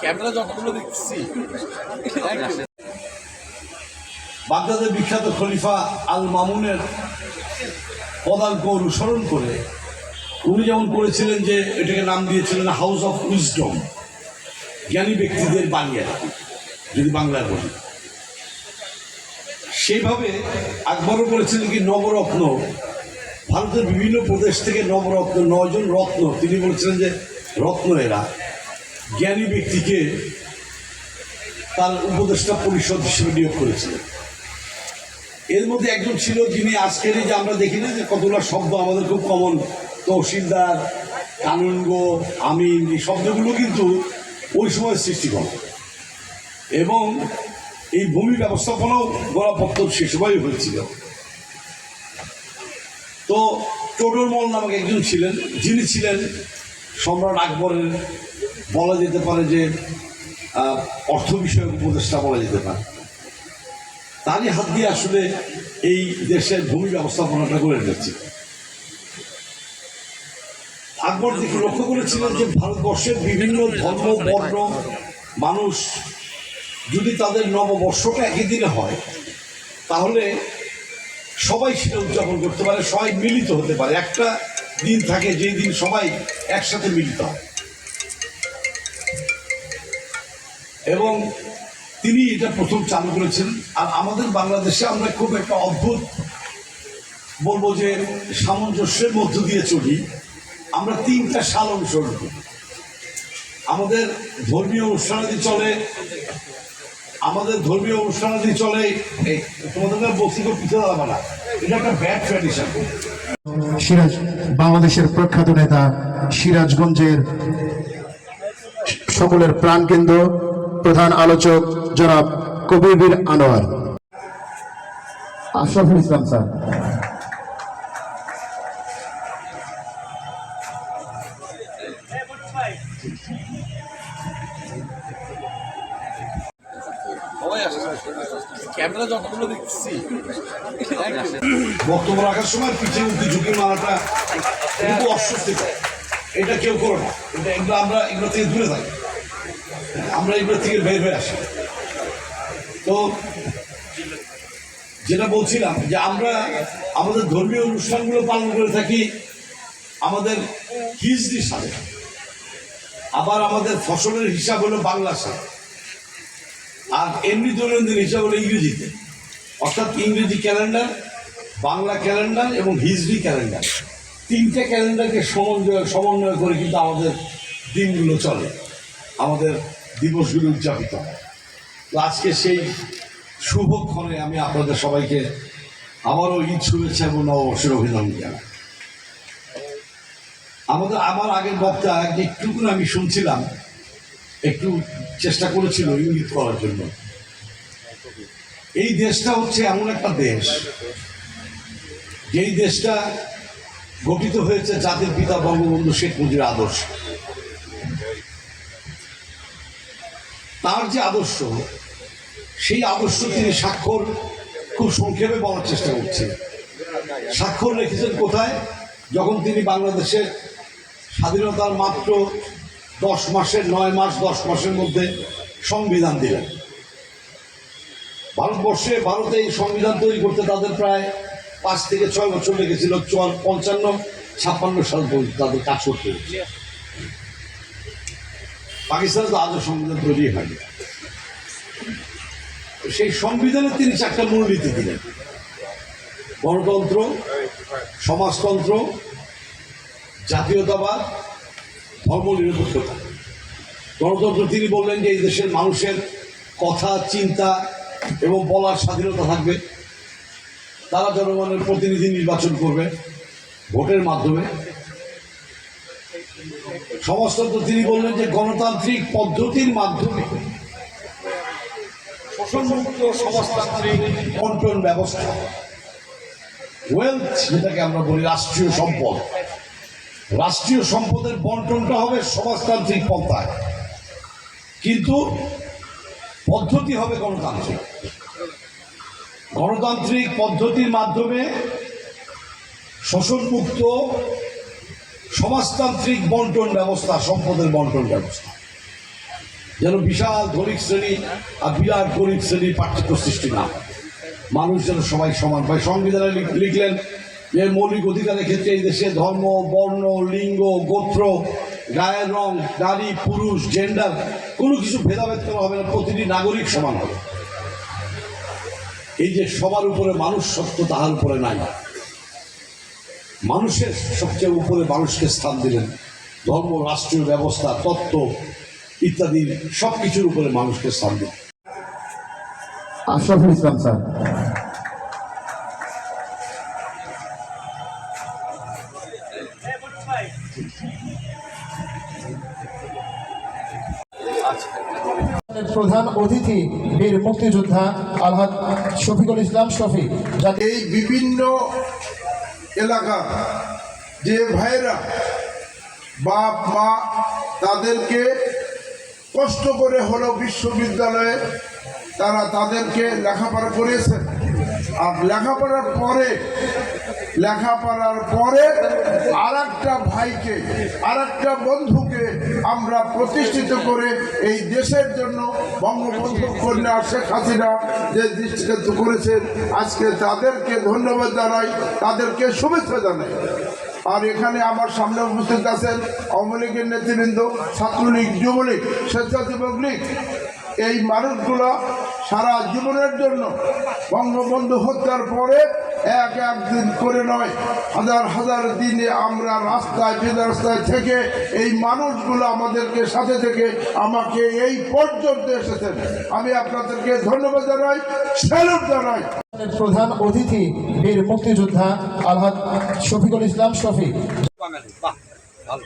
Camera যতগুলো দেখছি বাগদাদের বিখ্যাত খলিফা আল মামুনের পদাঙ্ক অনুসরণ করে উনি যেমন করেছিলেন যে এটাকে নাম দিয়েছিলেন হাউস অফ উইজডম জ্ঞানী ব্যক্তিদের কি, যদি বাংলায় বলি। সেইভাবে আকবরও করেছিলেন কি নবরত্ন। ভারতের বিভিন্ন প্রদেশ থেকে নবরত্ন নয়জন রত্ন। তিনি বলেছিলেন যে রত্ন এরা। জ্ঞানী ব্যক্তিকে তার উপদেষ্টা পরিষদ হিসেবে নিয়োগ করেছিলেন এর মধ্যে একজন ছিল যিনি আজকের যে আমরা দেখি না যে কতগুলো শব্দ আমাদের খুব কমন তহসিলদার কানুনগো আমিন, এই শব্দগুলো কিন্তু ওই সময় সৃষ্টি করে। এবং এই ভূমি ব্যবস্থাপনাও গোড়াপত্তর সে সময় হয়েছিল। তো টোডরমল নামক একজন ছিলেন, যিনি ছিলেন সম্রাট আকবরের বলা যেতে পারে যে অর্থ বিষয়ক উপদেষ্টা বলা যেতে পারে। তারই হাত দিয়ে আসলে এই দেশের ভূমি ব্যবস্থাপনাটা করে নিচ্ছে আকবর দেখে লক্ষ্য করেছিলেন যে, ভারতবর্ষের বিভিন্ন ধর্ম, বর্ণ, মানুষ যদি তাদের নববর্ষটা একই দিনে হয়, তাহলে সবাই সেটা উদযাপন করতে পারে, সবাই মিলিত হতে পারে। একটা দিন থাকে, যেই দিন সবাই একসাথে মিলিত হয়। এবং তিনি এটা প্রথম চালু করেছেন। আর আমাদের বাংলাদেশে আমরা খুব একটা অদ্ভুত বলব যে সামঞ্জস্যের মধ্য দিয়ে চলি। আমরা তিনটা সাল অনুসরণ করি আমাদের ধর্মীয় অনুষ্ঠানাদি চলে, আমাদের ধর্মীয় অনুষ্ঠানাদি চলে, এই তোমাদের বক্তব্য পিছিয়ে দাঁড়াবে না। এটা একটা ব্যাড ট্র্যাডিশন সিরাজ, বাংলাদেশের প্রখ্যাত নেতা সিরাজগঞ্জের সকলের প্রাণকেন্দ্র। প্রধান আলোচক জনাব কবির আনোয়ার। আশরাফুল ইসলাম স্যার। ক্যামেরা যতগুলো দেখছি। বক্তব্য রাখার সময় পিছিয়ে উঠে ঝুঁকি মারাটা কিন্তু অস্বস্তিকর। এটা কেউ করো না। এটা এগুলো আমরা এগুলো থেকে দূরে থাকি। আমরা এগুলো থেকে বের হয়ে আসি। তো যেটা বলছিলাম যে আমরা আমাদের ধর্মীয় অনুষ্ঠানগুলো পালন করে থাকি আমাদের হিজড়ির সাথে। আবার আমাদের ফসলের হিসাব হলো বাংলার সাথে। আর এমনি দৈনন্দিন হিসাব হলো ইংরেজিতে। অর্থাৎ ইংরেজি ক্যালেন্ডার, বাংলা ক্যালেন্ডার এবং হিজড়ি ক্যালেন্ডার। তিনটে ক্যালেন্ডারকে সমন্বয় সমন্বয় করে কিন্তু আমাদের দিনগুলো চলে। আমাদের দিবসগুলো উদযাপিত হয়। তো আজকে সেই শুভক্ষণে আমি আপনাদের সবাইকে আবারও ঈদ শুভেচ্ছা এবং নববর্ষের অভিনন্দন জানাই। আমাদের, আমার আগের বক্তা একটুকুন আমি শুনছিলাম, একটু চেষ্টা করেছিল ইঙ্গিত করার জন্য। এই দেশটা হচ্ছে এমন একটা দেশ, যেই দেশটা গঠিত হয়েছে জাতির পিতা বঙ্গবন্ধু শেখ মুজিবের আদর্শ। তার যে আদর্শ, সেই আদর্শ তিনি স্বাক্ষর খুব সংক্ষেপে বলার চেষ্টা করছেন স্বাক্ষর রেখেছেন কোথায়? যখন তিনি বাংলাদেশের স্বাধীনতার মাত্র দশ মাসের, নয় মাস, দশ মাসের মধ্যে সংবিধান দিলেন। ভারতবর্ষে ভারতে এই সংবিধান তৈরি করতে তাদের প্রায় পাঁচ থেকে ছয় বছর লেগেছিল পঞ্চান্ন, ছাপ্পান্ন সাল পর্যন্ত তাদের কাজ করতে পাকিস্তানে তো আজও সংবিধান তৈরি হয়নি। সেই সংবিধানে তিনি চারটা মূলনীতি দিলেন। গণতন্ত্র, সমাজতন্ত্র, জাতীয়তাবাদ, ধর্মনিরপেক্ষতা। গণতন্ত্র তিনি বললেন যে এই দেশের মানুষের কথা, চিন্তা এবং বলার স্বাধীনতা থাকবে। তারা জনগণের প্রতিনিধি নির্বাচন করবে, ভোটের মাধ্যমে। সমাজতন্ত্র তিনি বললেন যে গণতান্ত্রিক পদ্ধতির মাধ্যমে শোষণমুক্ত সমাজতান্ত্রিক বন্টন ব্যবস্থা। ওয়েলথ যেটাকে আমরা বলি রাষ্ট্রীয় সম্পদ, রাষ্ট্রীয় সম্পদের বন্টনটা হবে সমাজতান্ত্রিক পন্থায়। কিন্তু পদ্ধতি হবে গণতান্ত্রিক। গণতান্ত্রিক পদ্ধতির মাধ্যমে শোষণমুক্ত সমাজতান্ত্রিক বন্টন ব্যবস্থা, সম্পদের বন্টন ব্যবস্থা। যেন বিশাল ধনিক শ্রেণি আর বিরাট গরিব শ্রেণির পার্থক্য সৃষ্টি না। মানুষ যেন সবাই সমান। পায় সংবিধানে লিখলেন যে মৌলিক অধিকারের ক্ষেত্রে এই দেশে ধর্ম, বর্ণ, লিঙ্গ, গোত্র, গায়ের রং, নারী, পুরুষ জেন্ডার কোনো কিছু ভেদাভেদ করা হবে না। প্রতিটি নাগরিক সমান হবে। এই যে সবার উপরে মানুষ সত্য তাহার উপরে নাই। মানুষের সবচেয়ে উপরে মানুষকে স্থান দিলেন। ধর্ম রাষ্ট্রীয় ব্যবস্থা তত্ত্ব ইত্যাদি সব কিছুর উপরে মানুষকে স্থান দিলেন। আশরাফুল ইসলাম স্যার। প্রধান অতিথি বীর মুক্তিযোদ্ধা আলহাদ শফিকুল ইসলাম শফিক জাতি এই বিভিন্ন এলাকা। যে ভাইরা বাপ, মা তাদেরকে কষ্ট করে হলো বিশ্ববিদ্যালয়ে তারা তাদেরকে লেখাপড়া করিয়েছেন। আর লেখাপড়ার পরে লেখাপড়ার পরে আর ভাইকে আর বন্ধু আমরা প্রতিষ্ঠিত করে এই দেশের জন্য বঙ্গবন্ধু কন্যা শেখ হাসিনা যে দৃষ্টিগত করেছেন, আজকে তাদেরকে ধন্যবাদ জানাই, তাদেরকে শুভেচ্ছা জানাই। আর এখানে আমার সামনে উপস্থিত আছেন আওয়ামী লীগের নেতৃবৃন্দ, ছাত্রলীগ, যুবলীগ, স্বেচ্ছাসেবক লীগ। এই মানুষগুলো সারা জীবনের জন্য বঙ্গবন্ধু হত্যার পরে এক এক দিন করে নয় হাজার হাজার দিনে আমরা রাস্তায় বেদ রাস্তায় থেকে এই মানুষগুলো আমাদেরকে সাথে থেকে আমাকে এই পর্যন্ত এসেছেন। আমি আপনাদেরকে ধন্যবাদ জানাই স্যালুট জানাই। প্রধান অতিথি বীর মুক্তিযোদ্ধা আলহাদ শফিকুল ইসলাম শফিক বাঙালি বাহ ভালো।